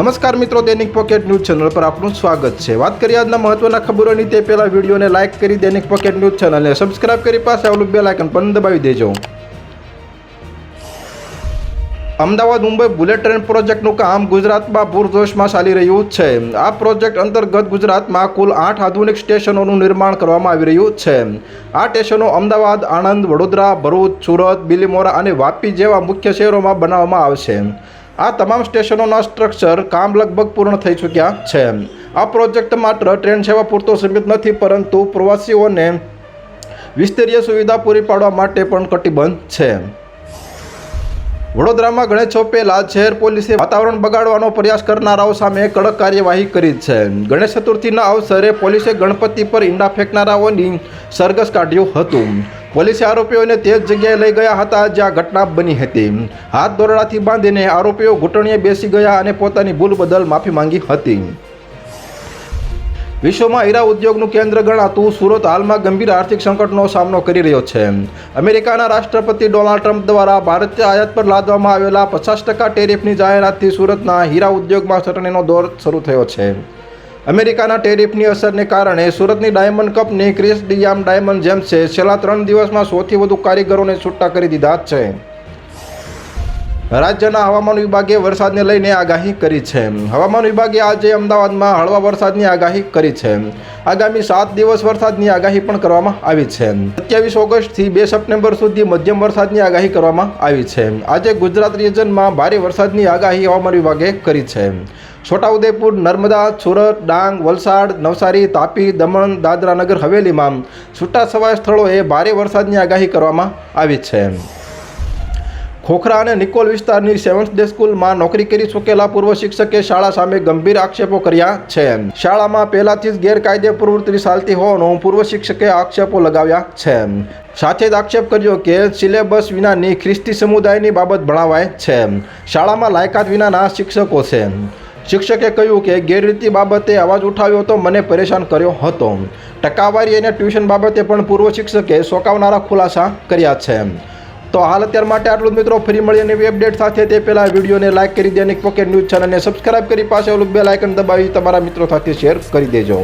નમસ્કાર મિત્રો, દૈનિક પોકેટ ન્યૂઝ ચેનલ પર આપનું સ્વાગત છે. વાત કરીએ આજના મહત્વના ખબરોની, તે પહેલા વિડીયોને લાઇક કરી દૈનિક પોકેટ ન્યૂઝ ચેનલને સબસ્ક્રાઇબ કરી પાસે આવેલું બેલ આઇકન પણ દબાવી દેજો. અમદાવાદ મુંબઈ બુલેટ ટ્રેન પ્રોજેક્ટનું કામ ગુજરાતમાં પૂરજોશમાં ચાલી રહ્યું છે. આ પ્રોજેક્ટ અંતર્ગત ગુજરાતમાં કુલ આઠ આધુનિક સ્ટેશનોનું નિર્માણ કરવામાં આવી રહ્યું છે. આ સ્ટેશનો અમદાવાદ, આણંદ, વડોદરા, ભરૂચ, સુરત, બિલીમોરા અને વાપી જેવા મુખ્ય શહેરોમાં બનાવવામાં આવશે. આ તમામ સ્ટેશનોના સ્ટ્રક્ચર કામ લગભગ પૂર્ણ થઈ ચૂક્યા છે. આ પ્રોજેક્ટ માત્ર ટ્રેન સેવા પૂરતો સીમિત નથી, પરંતુ પ્રવાસીઓને વિસ્તરીય સુવિધા પૂરી પાડવા માટે પણ કટિબદ્ધ છે. વડોદરામાં ગણેશ ચોપેલા શહેર પોલીસે વાતાવરણ બગાડવાનો પ્રયાસ કરનારાઓ સામે કડક કાર્યવાહી કરી છે. ગણેશ ચતુર્થીના અવસરે પોલીસે ગણપતિ પર ઈંડા ફેંકનારાઓની સરઘસ કાઢ્યું હતું. પોલીસે આરોપીઓને તે જ જગ્યાએ લઈ ગયા હતા જ્યાં ઘટના બની હતી. હાથ દોરડાથી બાંધીને આરોપીઓ ઘૂંટણીએ બેસી ગયા અને પોતાની ભૂલ બદલ માફી માંગી હતી. વિશ્વમાં હીરા ઉદ્યોગનું કેન્દ્ર ગણાતું સુરત હાલમાં ગંભીર આર્થિક સંકટનો સામનો કરી રહ્યો છે. અમેરિકાના રાષ્ટ્રપતિ ડોનાલ્ડ ટ્રમ્પ દ્વારા ભારતીય આયાત પર લાદવામાં આવેલા પચાસ ટકા ટેરિફની જાહેરાતથી સુરતના હીરા ઉદ્યોગમાં ચટણીનો દોર શરૂ થયો છે. અમેરિકાના ટેરિફની અસરને કારણે સુરતની diamond company Kris Diam diamond જેમ્સે છેલ્લા ત્રણ દિવસમાં સૌથી વધુ કારીગરોને છૂટા કરી દીધા છે. રાજ્યના હવામાન વિભાગે વરસાદને લઈને આગાહી કરી છે. હવામાન વિભાગે આજે અમદાવાદમાં હળવા વરસાદની આગાહી કરી છે. આગામી સાત દિવસ વરસાદની આગાહી પણ કરવામાં આવી છે. સત્યાવીસ ઓગસ્ટથી બે સપ્ટેમ્બર સુધી મધ્યમ વરસાદની આગાહી કરવામાં આવી છે. આજે ગુજરાત રિજનમાં ભારે વરસાદની આગાહી હવામાન વિભાગે કરી છે. છોટાઉદેપુર, નર્મદા, સુરત, ડાંગ, વલસાડ, નવસારી, તાપી, દમણ, દાદરા નગર હવેલીમાં છૂટાછવાયા સ્થળોએ ભારે વરસાદની આગાહી કરવામાં આવી છે. ખોખરા અને નિકોલ વિસ્તારની સેવન્થ ડે સ્કૂલમાં નોકરી કરી ચૂકેલા પૂર્વ શિક્ષકે શાળા સામે ગંભીર આક્ષેપો કર્યા છે. શાળામાં પહેલાથી જ ગેરકાયદે પ્રવૃત્તિ ચાલતી હોવાનો પૂર્વ શિક્ષકે આક્ષેપો લગાવ્યા છે. સાથે જ આક્ષેપ કર્યો કે સિલેબસ વિનાની ખ્રિસ્તી સમુદાયની બાબત ભણાવાય છે. શાળામાં લાયકાત વિનાના શિક્ષકો છે. શિક્ષકે કહ્યું કે ગેરરીતિ બાબતે અવાજ ઉઠાવ્યો તો મને પરેશાન કર્યો હતો. ટકાવારી અને ટ્યુશન બાબતે પણ પૂર્વ શિક્ષકે ચોંકાવનારા ખુલાસા કર્યા છે. તો હાલ અત્યાર માટે આટલું જ મિત્રો. ફરી મળીએ અને અપડેટ સાથે. તે પહેલાં વિડીયોને લાઇક કરી દૈનિક પોકેટ ન્યૂઝ ચેનલને સબસ્ક્રાઇબ કરી પાસે ઓલું બે લાઇકન દબાવી તમારા મિત્રો સાથે શેર કરી દેજો.